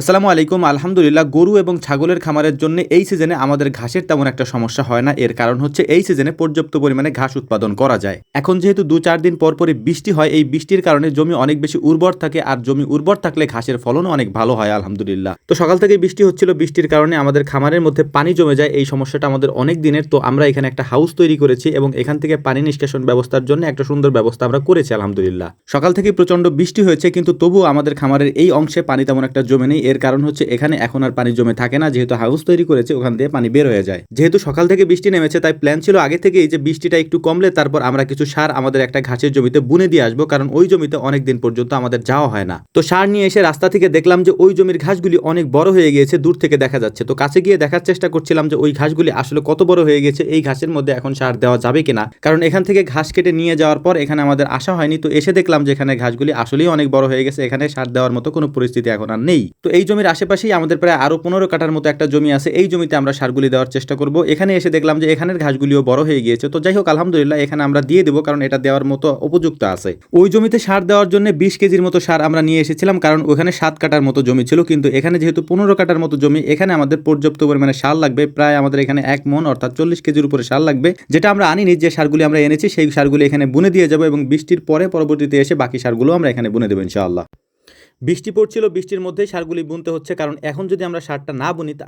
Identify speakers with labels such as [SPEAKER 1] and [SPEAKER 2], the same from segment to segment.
[SPEAKER 1] আসসালামু আলাইকুম। আলহামদুলিল্লাহ, গরু এবং ছাগলের খামারের জন্য এই সিজনে আমাদের ঘাসের তেমন একটা সমস্যা হয় না। এর কারণ হচ্ছে এই সিজনে পর্যাপ্ত পরিমাণে ঘাস উৎপাদন করা যায়। এখন যেহেতু দু চার দিন পর পরই বৃষ্টি হয়, এই বৃষ্টির কারণে জমি অনেক বেশি উর্বর থাকে আর জমি উর্বর থাকলে ঘাসের ফলনও অনেক ভালো হয়, আলহামদুলিল্লাহ। তো সকাল থেকে বৃষ্টি হচ্ছিল। বৃষ্টির কারণে আমাদের খামারের মধ্যে পানি জমে যায়। এই সমস্যাটা আমাদের অনেক দিনের। তো আমরা এখানে একটা হাউস তৈরি করেছি এবং এখান থেকে পানি নিষ্কাশন ব্যবস্থার জন্য একটা সুন্দর ব্যবস্থা আমরা করেছি, আলহামদুলিল্লাহ। সকাল থেকে প্রচণ্ড বৃষ্টি হয়েছে, কিন্তু তবুও আমাদের খামারের এই অংশে পানি তেমন একটা জমে নেই। এর কারণ হচ্ছে এখানে এখন আর পানি জমে থাকে না, যেহেতু হাউস তৈরি করেছে, ওখান দিয়ে পানি বের হয়ে যায়। যেহেতু সকাল থেকে বৃষ্টি নেমেছে, তাই প্ল্যান ছিল আগে থেকেই যে বৃষ্টিটা একটু কমলে তারপর আমরা কিছু সার আমাদের একটা ঘাসের জমিতে বুনে দিয়ে আসব, কারণ ওই জমিতে অনেক দিন পর্যন্ত আমাদের যাওয়া হয় না। তো সার নিয়ে এসে রাস্তা থেকে দেখলাম যে ওই জমির ঘাসগুলি অনেক বড় হয়ে গিয়েছে, দূর থেকে দেখা যাচ্ছে। তো কাছে গিয়ে দেখার চেষ্টা করছিলাম যে ওই ঘাসগুলি আসলে কত বড় হয়ে গেছে এই ঘাসের মধ্যে এখন সার দেওয়া যাবে কিনা। কারণ এখান থেকে ঘাস কেটে নিয়ে যাওয়ার পর এখানে আমাদের আসা হয়নি, তো এসে দেখলাম যে এখানে ঘাসগুলি আসলেই অনেক বড় হয়ে গেছে, এখানে সার দেওয়ার মতো কোনো পরিস্থিতি এখন আর নেই। তো এই জমির আশেপাশেই আমাদের প্রায় আরও পনেরো কাটার মতো একটা জমি আছে। এই জমিতে আমরা সারগুলি দেওয়ার চেষ্টা করব। এখানে এসে দেখলাম যে এখানের ঘাসগুলিও বড় হয়ে গিয়েছে। তো যাই হোক আলহামদুলিল্লাহ, এখানে আমরা দিয়ে দেবো কারণ এটা দেওয়ার মতো উপযুক্ত আছে। ওই জমিতে সার দেওয়ার জন্য বিশ কেজির মতো সার আমরা নিয়ে এসেছিলাম কারণ ওখানে সাত কাটার মতো জমি ছিল। কিন্তু এখানে যেহেতু পনেরো কাটার মতো জমি, এখানে আমাদের পর্যাপ্ত পরিমাণে সার লাগবে। প্রায় আমাদের এখানে এক মন, অর্থাৎ চল্লিশ কেজির উপরে সার লাগবে। যেটা আমরা আনিনি, যে সারগুলি আমরা এনেছি, সেই সারগুলি এখানে বুনে দিয়ে যাব এবং বৃষ্টির পরে পরবর্তীতে এসে বাকি সারগুলো আমরা এখানে বুনে দেবো ইনশাআল্লাহ। বৃষ্টি পড়ছিল, বৃষ্টির মধ্যেই সারগুলি বুনতে হচ্ছে। কারণ এখন যদি আমরা সারটা না বুনি, তা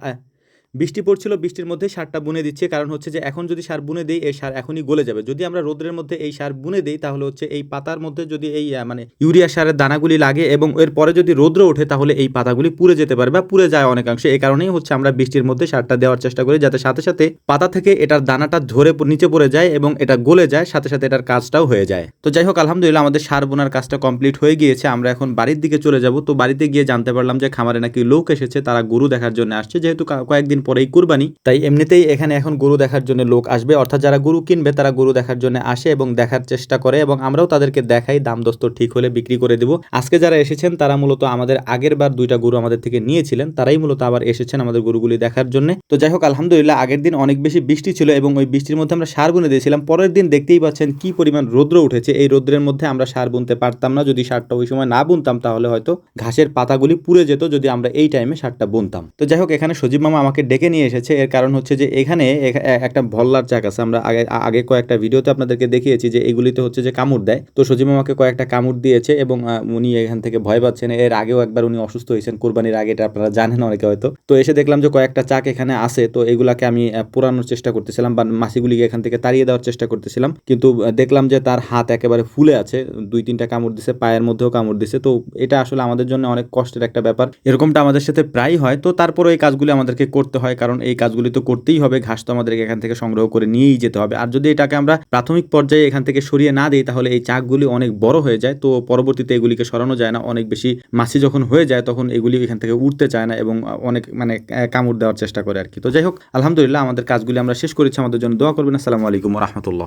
[SPEAKER 1] বৃষ্টি পড়ছিল, বৃষ্টির মধ্যে সারটা বুনে দিচ্ছে। কারণ হচ্ছে যে, এখন যদি সার বুনে দিই, এই সার এখনই গলে যাবে। যদি আমরা রোদ্রের মধ্যে এই সার বুনে দিই, তাহলে হচ্ছে এই পাতার মধ্যে যদি এই মানে ইউরিয়া সারের দানাগুলি লাগে এবং এর পরে যদি রোদ্র ওঠে, তাহলে এই পাতাগুলি পুড়ে যেতে পারে বা পুড়ে যায় অনেকাংশে। এই কারণেই হচ্ছে আমরা বৃষ্টির মধ্যে সারটা দেওয়ার চেষ্টা করি, যাতে সাথে সাথে পাতা থেকে এটার দানাটা ধরে নিচে পড়ে যায় এবং এটা গলে যায়, সাথে সাথে এটার কাজটাও হয়ে যায়। তো যাই হোক, আলহামদুলিল্লাহ আমাদের সার বোনার কাজটা কমপ্লিট হয়ে গিয়েছে। আমরা এখন বাড়ির দিকে চলে যাব। তো বাড়িতে গিয়ে জানতে পারলাম যে খামারে নাকি লোক এসেছে, তারা গরু দেখার জন্য আসছে। যেহেতু কা- কয়েকদিন পরেই কুরবানি। তাই এমনিতেই এখানে এখন গরু দেখার জন্য লোক আসবে। অর্থাৎ যারা গরু কিনবে, তারা গরু দেখার জন্য আসে এবং দেখার চেষ্টা করে এবং আমরাও তাদেরকে দেখাই, দাম দস্ত ঠিক হলে বিক্রি করে দিব। আজকে যারা এসেছেন, তারা মূলত আমাদের আগের বার দুইটা গরু আমাদের থেকে নিয়েছিলেন। তারাই মূলত আবার এসেছেন আমাদের গরুগুলি দেখার জন্য। তো যাই হোক, আলহামদুলিল্লাহ, আগের দিন অনেক বেশি বৃষ্টি ছিল এবং ওই বৃষ্টির মধ্যে আমরা সার বুনে দিয়েছিলাম। পরের দিন দেখতেই পাচ্ছেন কি পরিমাণ রৌদ্র উঠেছে। এই রৌদ্রের মধ্যে আমরা সার বুনতে পারতাম না। যদি সারটা ওই সময় না বুনতাম, তাহলে হয়তো ঘাসের পাতাগুলি পুড়ে যেত। যদি আমরা এই টাইমে সারটা বুনতাম। তো যাই হোক, এখানে সজীব মামা আমাকে ডেকে নিয়ে এসেছে। এর কারণ হচ্ছে যে এখানে এখা- একটা ভল্লার চাক আছে। আমরা আগে আগে কয়েকটা ভিডিওতে আপনাদেরকে দেখিয়েছি যে এগুলিতে হচ্ছে যে কামড় দেয়। তো সজীব মামাকে কয়েকটা কামড় দিয়েছে এবং উনি এখান থেকে ভয় পাচ্ছেন। এর আগেও একবার উনি অসুস্থ হয়েছেন। কোরবানির আগে এটা আপনারা জানেন অনেকে হয়তো। তো এসে দেখলাম যে কয়েকটা চাক এখানে আছে। তো এগুলাকে আমি পোড়ানোর চেষ্টা করতেছিলাম বা মাসিগুলিকে এখান থেকে তাড়িয়ে দেওয়ার চেষ্টা করতেছিলাম। কিন্তু দেখলাম যে তার হাত একেবারে ফুলে আছে। দুই, তিনটা কামড় দিছে, পায়ের মধ্যেও কামড় দিছে। তো এটা আসলে আমাদের জন্য অনেক কষ্টের একটা ব্যাপার। এরকমটা আমাদের সাথে প্রায় হয়। তো তারপরে এই কাজগুলি আমাদেরকে করতে হয়, কারণ এই কাজগুলি তো করতেই হবে। ঘাস তো আমাদেরকে এখান থেকে সংগ্রহ করে নিয়েই যেতে হবে। আর যদি এটাকে আমরা প্রাথমিক পর্যায়ে এখান থেকে সরিয়ে না দিই, তাহলে এই চাকগুলি অনেক বড় হয়ে যায়। তো পরবর্তীতে এগুলিকে সরানো যায় না। অনেক বেশি মাছি যখন হয়ে যায়, তখন এগুলি এখান থেকে উঠতে চায় না এবং অনেক মানে কামড় দেওয়ার চেষ্টা করে আর কি তো যাই হোক, আলহামদুলিল্লাহ আমাদের কাজগুলি আমরা শেষ করেছি। আমাদের জন্য দোয়া করবেন। আসসালামু আলাইকুম রহমতুল্লাহ।